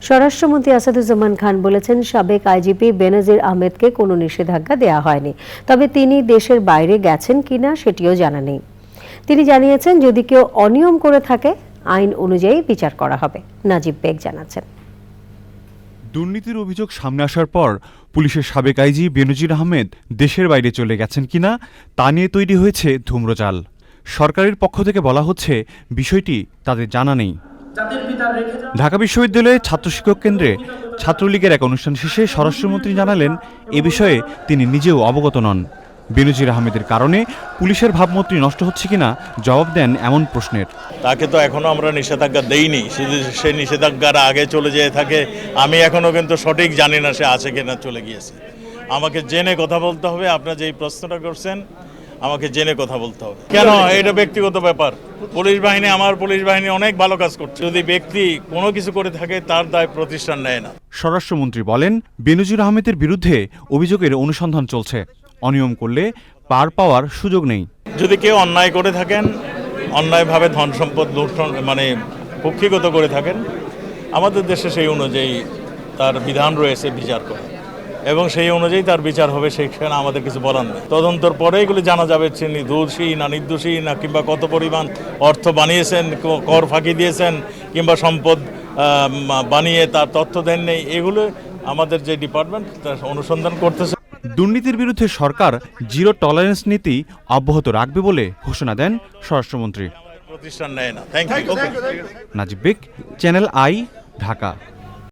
স্বরাষ্ট্রমন্ত্রী আসাদুজ্জামান খান বলেছেন, সাবেক আইজিপি বেনজির আহমেদকে কোনো নিষেধাজ্ঞা দেওয়া হয়নি। তবে তিনি দেশের বাইরে গেছেন কিনা সেটিও জানা নেই। তিনি জানিয়েছেন, যদি কেউ অনিয়ম করে থাকে, আইন অনুযায়ী বিচার করা হবে। নাজিব বেগ জানাচ্ছেন। দুর্নীতির অভিযোগ সামনে আসার পর পুলিশের সাবেক আইজি বেনজির আহমেদ দেশের বাইরে চলে গেছেন কিনা, তা নিয়ে তৈরি হয়েছে ধূম্রজাল। সরকারের পক্ষ থেকে বলা হচ্ছে, বিষয়টি তাদের জানা নেই। ঢাকা বিশ্ববিদ্যালয়ে ছাত্র শিক্ষক কেন্দ্রে ছাত্রলীগের এক অনুষ্ঠান শেষে স্বরাষ্ট্রমন্ত্রী জানালেন এ বিষয়ে তিনি নিজেও অবগত নন। বেনজির আহমেদের কারণে পুলিশের ভাবমূর্তি নষ্ট হচ্ছে কিনা জবাব দেন এমন প্রশ্নের। তাকে তো এখনও আমরা নিষেধাজ্ঞা দেইনি। সে নিষেধাজ্ঞার আগে চলে যেয়ে থাকে আমি এখনও কিন্তু সঠিক জানি না সে আছে কিনা চলে গিয়েছে। আমাকে জেনে কথা বলতে হবে আপনার যে এই প্রশ্নটা করছেন আমাকে জেনে কথা বলতে হবে। কেন? এটা ব্যক্তিগত ব্যাপার। পুলিশ বাহিনী আমার পুলিশ বাহিনী অনেক ভালো কাজ করছে। যদি ব্যক্তি কোনো কিছু করে থাকে তার দায় প্রতিষ্ঠান নেয় না। স্বরাষ্ট্রমন্ত্রী বলেন বেনজির আহমেদের বিরুদ্ধে অভিযোগের অনুসন্ধান চলছে। অনিয়ম করলে পার পাওয়ার সুযোগ নেই। যদি কেউ অন্যায় করে থাকেন অন্যায়ভাবে ধন সম্পদ লুণ্ঠন মানে কক্ষিগত করে থাকেন আমাদের দেশে সেই অনুযায়ী তার বিধান রয়েছে বিচার করা। এবং সেই অনুযায়ী তার বিচার হবে সেখানে আমাদের কিছু বলার নেই। তদন্তর পরে এগুলো জানা যাবে তিনি দোষী না নির্দোষী না কিংবা কত পরিমাণ অর্থ বানিয়েছেন কর ফাঁকি দিয়েছেন কিংবা সম্পদ বানিয়ে তার তথ্য দেন নেই এগুলো আমাদের যে ডিপার্টমেন্ট তার অনুসন্ধান করতেছে। দুর্নীতির বিরুদ্ধে সরকার জিরো টলারেন্স নীতি অব্যাহত রাখবে বলে ঘোষণা দেন স্বরাষ্ট্রমন্ত্রী। প্রতিষ্ঠান নেয় না। Thank you Najib Beg channel I Dhaka.